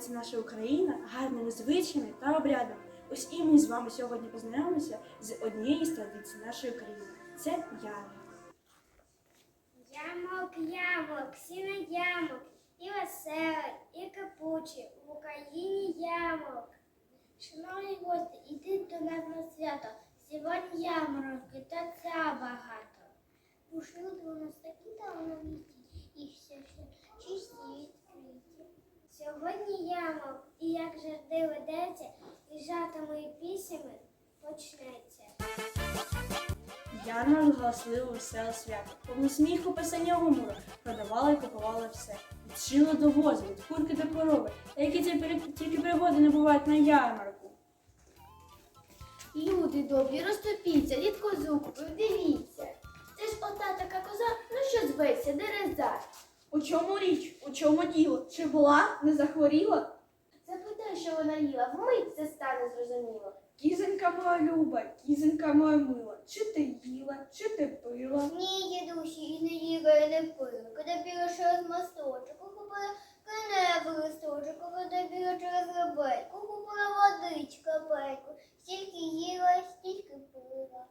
славиться наша Україна гарними звичаями та обрядами. Ось і ми з вами сьогодні познайомимося з однією з традицій нашої країни. Це ярмарок. Ямок, ямок, сіна ямок, і веселий, і кипучий, в Україні ямок. Шановні гості, ідіть до нас на свято. Сьогодні яморки та ця багато. Пушили у нас такі талановиті, і все ще чисті і відкриті. Сьогодні ямок, і як завжди ведеться, і жатами і піснями почнеться. Ярмарок галасливо веселе свято. Повно сміху писання гумору. Продавали і купували все. Від шила до возу, від курки до корови. Та які тільки, тільки пригоди не бувають на ярмарку. Люди добрі, розтопіться, дід козу дивіться. Це ж ота така коза, ну що зветься, дереза. У чому річ? У чому діло? Чи була, не захворіла? Запитай, що вона їла, вмить це стане зрозуміло. Кізонька моя люба, кізонька моя мила, чи ти їла, чи ти пила? Ні, дідусі, і не їла, і не пила. Коли біла через мосточок, купила коневий листочок, коли біла через ребельку, купила водичка пельку. Стільки їла, стільки пила.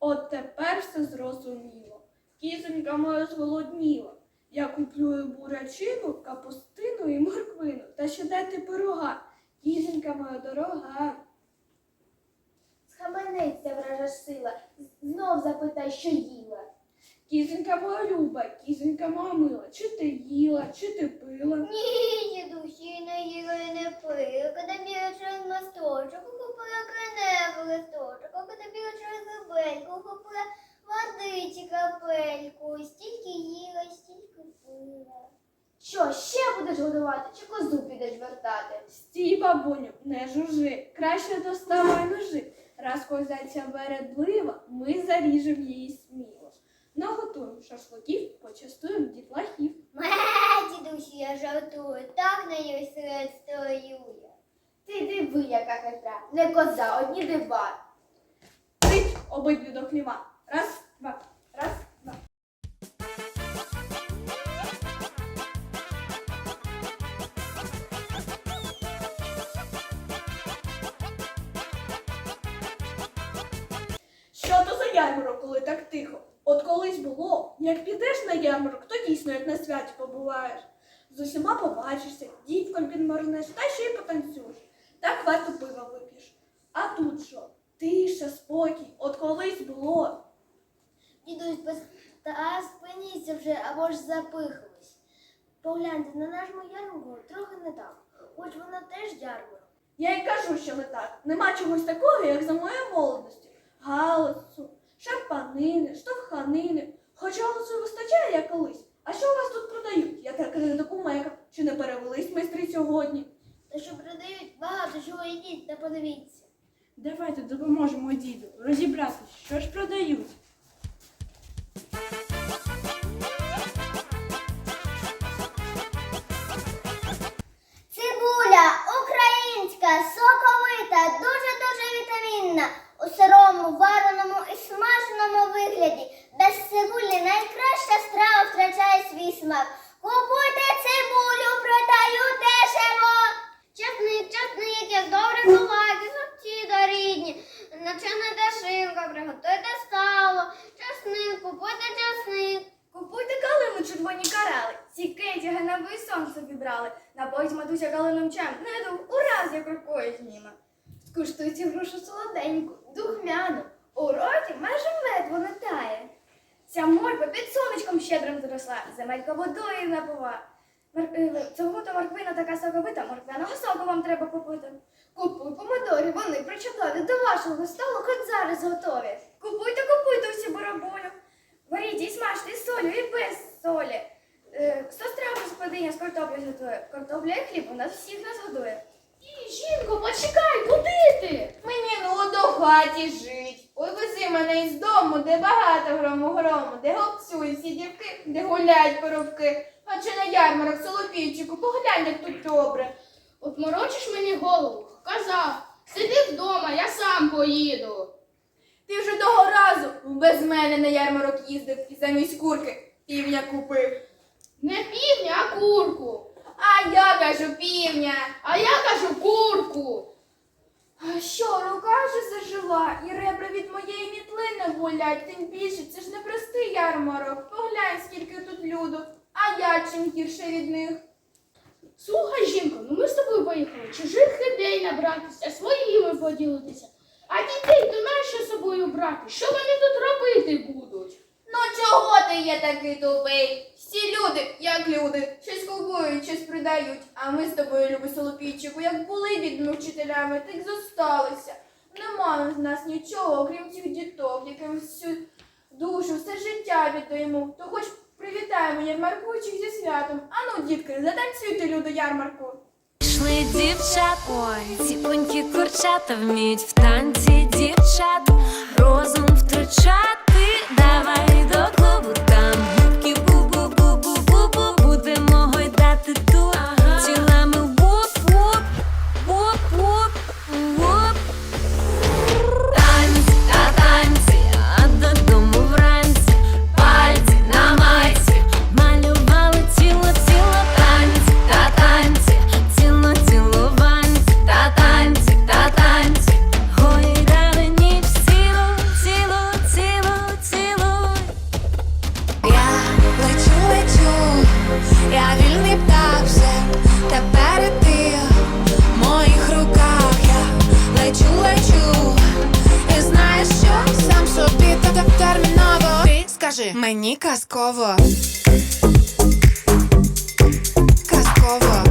От тепер все зрозуміло. Кізонька моя зголодніла. Я куплю бурячину, капустину і морквину. Та ще дайте пирога. Кізонька моя дорога. Схаменеться вража сила, знов запитай, що їла. Кізонька моя люба, кізонька моя мила, чи ти їла, чи ти пила? Ні, дідусі, не їла і не пила. Коли біла через мосточок, купила коневий листочок, коли біла через ребельку, купила водички капельку. Стільки їла. Що, ще будеш годувати, чи козу підеш вертати? Стій, бабуню, не жужи, краще доставай ножи. Раз козаця вередлива, ми заріжем її сміло. Наготуємо шашликів, почастуємо дітлахів. Ме, дідусі, я жартую, так на її серед стою я. Ти диви, яка хитра, не коза, одні дива. Тить обидві до хліва. Раз, два, раз, два. Ярмарок, коли так тихо? От колись було, як підеш на ярмарок, то дійсно як на святі побуваєш. З усіма побачишся, дівкам підморзнеш, та ще й потанцюєш. Так варто пива вип'єш. А тут що? Тиша, спокій, от колись було. Дідусь, без... та спиніться вже або ж запихались. Погляньте, на нашому ярмарку трохи не так. Хоч вона теж ярмарок. Я й кажу, що не так. Нема чогось такого, як за моєї молодості. Галасу, шарпанини, штовханини. Хоча голосу вистачає, як колись. А що у вас тут продають? Я так не докумека. Чи не перевелись майстри сьогодні? Та що продають багато чого йдіть та подивіться. Давайте допоможемо діду розібратися, що ж продають. У сирому, вареному і смаженому вигляді. Без цибулі найкраща страва втрачає свій смак. Купуйте цибулю, продаю дешево. Чесник, чесник, як добре ховайте, сорті до рідні. Начинайте шинка, приготуйте сало. Чесник, купуйте чесник. Купуйте калину червоні карали, ці кеті гановий сон собі брали. Напоїть матуся калиним чаєм, не дух, ураз як рукою зніме. Скуштуйте грушу солоденьку, духмяну, у роті майже мед вона тає. Ця морква під сонечком щедрим зросла, земелька водою напова. Е, Цього то морквина така соковита, морквяного соку вам треба купити. Купуй помидори, вони причудові, до вашого столу хоч зараз готові. Купуйте, купуйте усі бараболю. Варіть і смажте і солю, і без солі. Е, Сто страв господиня з картоплею готує. Картопля і хліб у нас всіх нас годує. Жінко, почекай, куди ти? Мені ну до хаті жить. Ой, вези мене із дому, де багато грому грому, де гопцюють всі дівки, де гуляють коровки. А чи на ярмарок солопійчику, поглянь, як тут добре. От морочиш мені голову. Казав, сиди вдома, я сам поїду. Ти вже того разу без мене на ярмарок їздив і замість курки півня купив. Не півня, а курку. Кажу півня. А я кажу курку. А що, рука вже зажила, і ребра від моєї мітли не болять, тим більше це ж не простий ярмарок. Поглянь, скільки тут люду, а я чим гірше від них. Слухай, жінко, ну ми з тобою поїхали чужих ідей набратися, своїми поділитися. А дітей то нащо з собою брати? Що вони тут робити будуть? Ну чого ти є такий тупий? Всі люди, як люди, щось купують, щось продають. А ми з тобою, любий Солопійчику, як були бідними вчителями, так зосталися. Нема в нас нічого, окрім цих діток, яким всю душу, все життя віддаємо. То хоч привітаємо ярмаркуючих зі святом. Ану, дітки, затанцюйте люди ярмарку. Пішли дівчат, ой, ці курчата вміють в танці дівчат, розум втрачати, казково. Казково.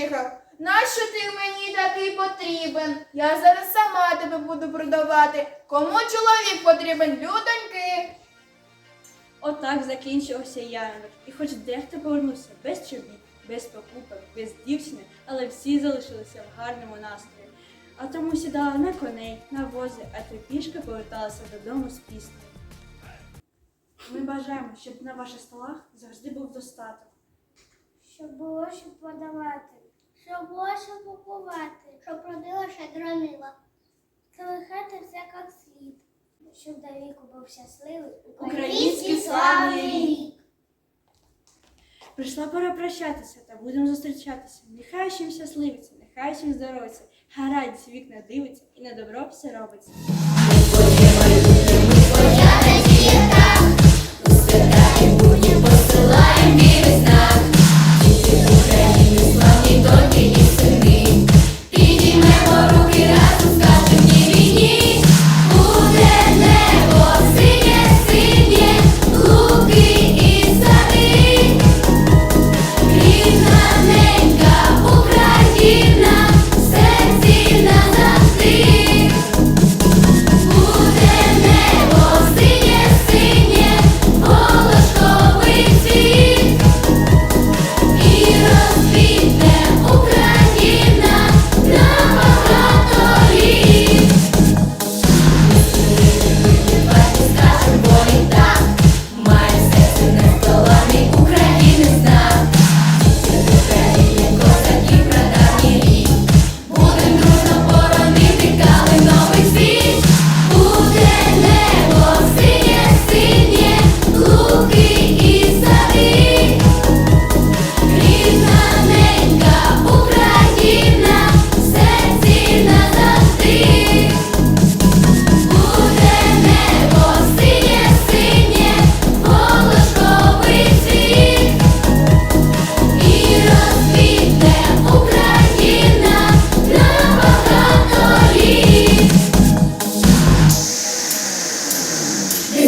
Глузду. Нащо ти мені такий потрібен? Я зараз сама тебе буду продавати. Кому чоловік потрібен, людоньки? Отак закінчився ярмарок. І хоч дехто повернувся без чобіт, без покупок, без дівчини, але всі залишилися в гарному настрої. А тому сідали на коней, на вози, а то пішки поверталися додому з піснею. Ми бажаємо, щоб на ваших столах завжди був достаток. Щоб було що подавати, щоб було що купувати, щоб родила щедронила. Колихати все як слід, щоб до віку був щасливий Український славний рік! Прийшла пора прощатися та будемо зустрічатися. Нехай всім щасливиться, нехай всім здоровиться, гарантці вікна дивиться і на добро все робиться. Посилаєм вірить знак, Doggy, doggy.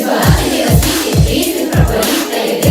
збирає на світі різних прапорів та людей.